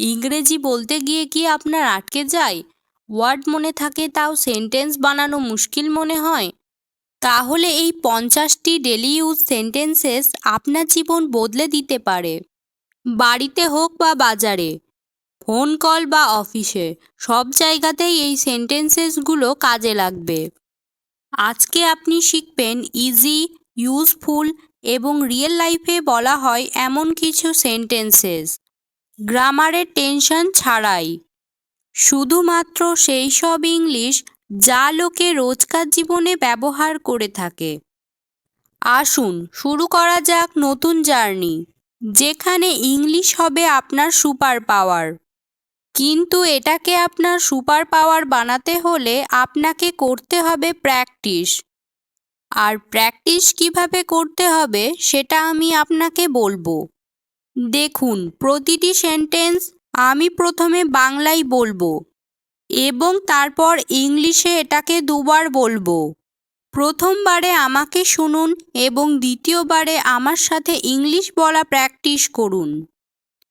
ইংরেজি বলতে গিয়ে কি আপনার আটকে যায়? ওয়ার্ড মনে থাকে তাও সেন্টেন্স বানানো মুশকিল মনে হয়। তাহলে এই পঞ্চাশটি ডেলি ইউজ সেন্টেন্সেস আপনার জীবন বদলে দিতে পারে। বাড়িতে হোক বা বাজারে, ফোন কল বা অফিসে, সব জায়গাতেই এই সেন্টেন্সেসগুলো কাজে লাগবে। আজকে আপনি শিখবেন ইজি, ইউজফুল এবং রিয়েল লাইফে বলা হয় এমন কিছু সেন্টেন্সেস। গ্রামারের টেনশন ছাড়াই। শুধুমাত্র সেই সব ইংলিশ যা লোকে রোজকার জীবনে ব্যবহার করে থাকে। আসুন শুরু করা যাক নতুন জার্নি, যেখানে ইংলিশ হবে আপনার সুপার পাওয়ার। কিন্তু এটাকে আপনার সুপার পাওয়ার বানাতে হলে আপনাকে করতে হবে প্র্যাকটিস। আর প্র্যাকটিস কীভাবে করতে হবে সেটা আমি আপনাকে বলব। দেখুন, প্রতিটি সেন্টেন্স আমি প্রথমে বাংলায় বলব এবং তারপর ইংলিশে এটাকে দুবার বলব। প্রথমবারে আমাকে শুনুন এবং দ্বিতীয়বারে আমার সাথে ইংলিশ বলা প্র্যাকটিস করুন।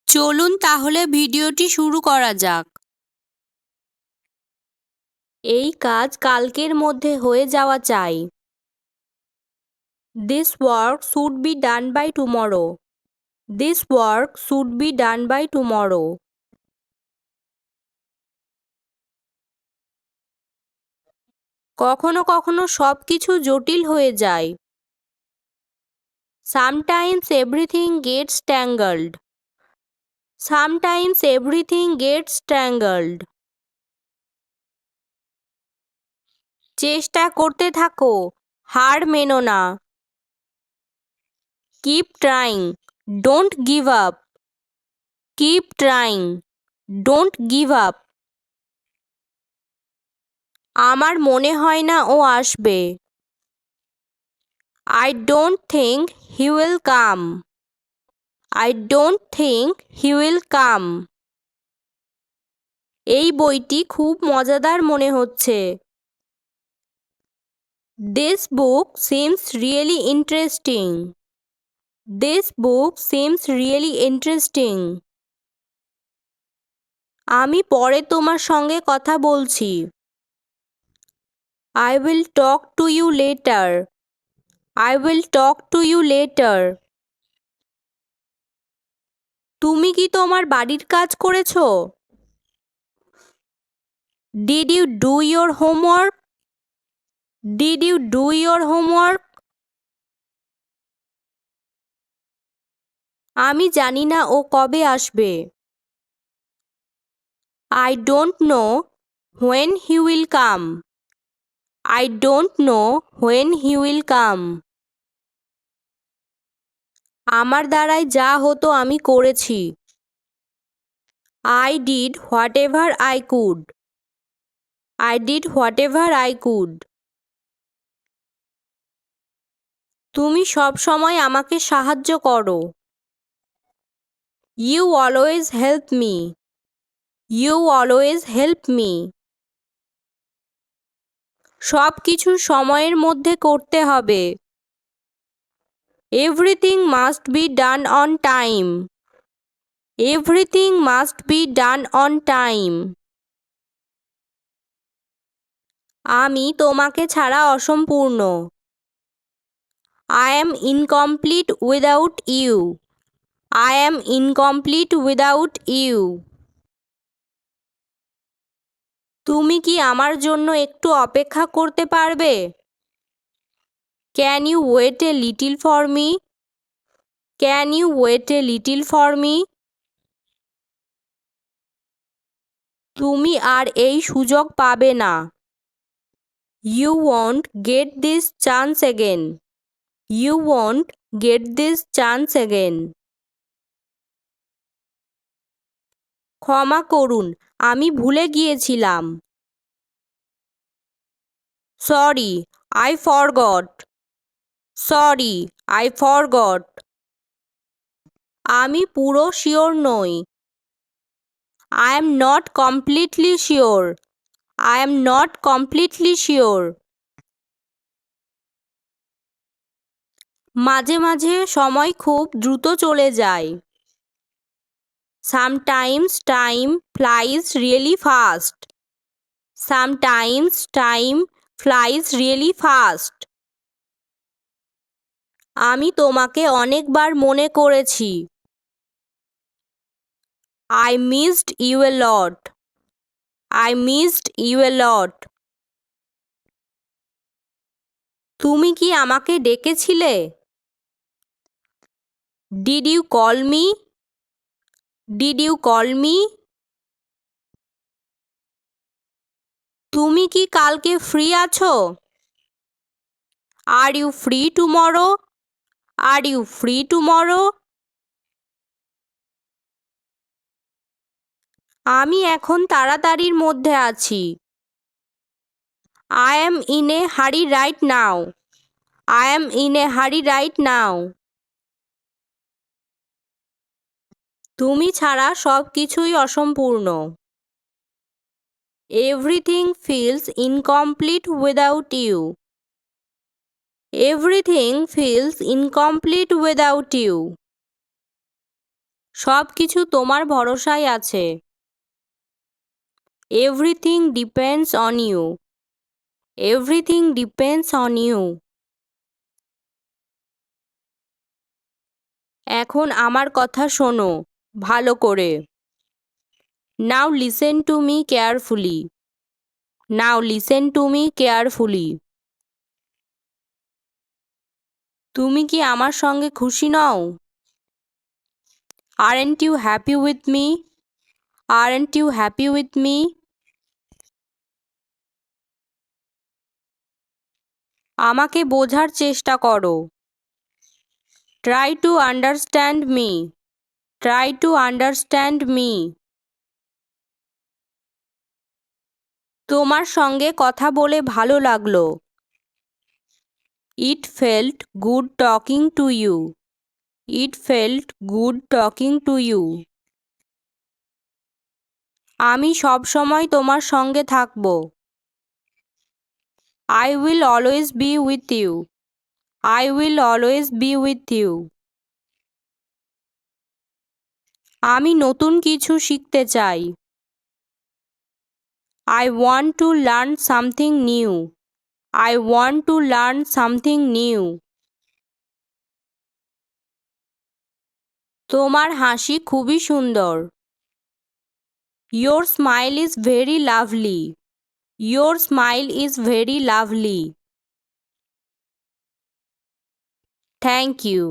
চলুন তাহলে ভিডিওটি শুরু করা যাক। এই কাজ কালকের মধ্যে হয়ে যাওয়া চাই। This work should be done by tomorrow this work should be done by tomorrow কখনো কখনো সব কিছু জটিল হয়ে যায়। Sometimes everything gets tangled sometimes everything gets tangled চেষ্টা করতে থাকো, হার মেনো না। Keep trying don't give up keep trying don't give up আমার মনে হয় না ও আসবে। I don't think he will come I don't think he will come এই বইটি খুব মজাদার মনে হচ্ছে। This book seems really interesting this book seems really interesting আমি পরে তোমার সঙ্গে কথা বলছি। I will talk to you later. I will talk to you later. তুমি কি তোমার বাড়ির কাজ করেছ? Did you do your homework did you do your homework আমি জানি না ও কবে আসবে। I don't know when he will come I don't know when he will come আমার দ্বারাই যা হতো আমি করেছি। I did whatever I could I did whatever I could তুমি সব সময় আমাকে সাহায্য করো। You always help me you always help me সব কিছু সময়ের মধ্যে করতে হবে। Everything must be done on time everything must be done on time আমি তোমাকে ছাড়া অসম্পূর্ণ। I'm incomplete without you I'm incomplete without you তুমি কি আমার জন্য একটু অপেক্ষা করতে পারবে? Can you wait a little for me can you wait a little for me তুমি আর এই সুযোগ পাবে না। You won't get this chance again you won't get this chance again ক্ষমা করুন, আমি ভুলে গিয়েছিলাম। Sorry, I forgot. Sorry, I forgot. আমি পুরো শিওর নই। I'm not completely sure. I'm not completely sure. মাঝে মাঝে সময় খুব দ্রুত চলে যায়। Sometimes time flies really fast sometimes time flies really fast আমি তোমাকে অনেকবার মনে করেছি। I missed you a lot I missed you a lot তুমি কি আমাকে ডেকেছিলে? Did you call me did you call me তুমি কি কালকে ফ্রি আছো? Are you free tomorrow are you free tomorrow আমি এখন তাড়াতাড়ির মধ্যে আছি। I am in a hurry right now I'm in a hurry right now তুমি ছাড়া সব কিছুই অসম্পূর্ণ। Everything feels incomplete without you everything feels incomplete without you সব কিছু তোমার ভরসায় আছে। Everything depends on you everything depends on you এখন আমার কথা শোনো। ভালো করে। Now listen to me carefully now listen to me carefully তুমি কি আমার সঙ্গে খুশি নও? Aren't you happy with me R aren't you happy with me আমাকে বোঝার চেষ্টা করো। Try to understand me try to understand me তোমার সঙ্গে কথা বলে ভালো লাগল। It felt good talking to you it felt good talking to you আমি সব সময় তোমার সঙ্গে থাকব। I will always be with you I will always be with you আমি নতুন কিছু শিখতে চাই। I want to learn something new I want to learn something new তোমার হাসি খুবই সুন্দর। Your smile is very lovely your smile is very lovely thank you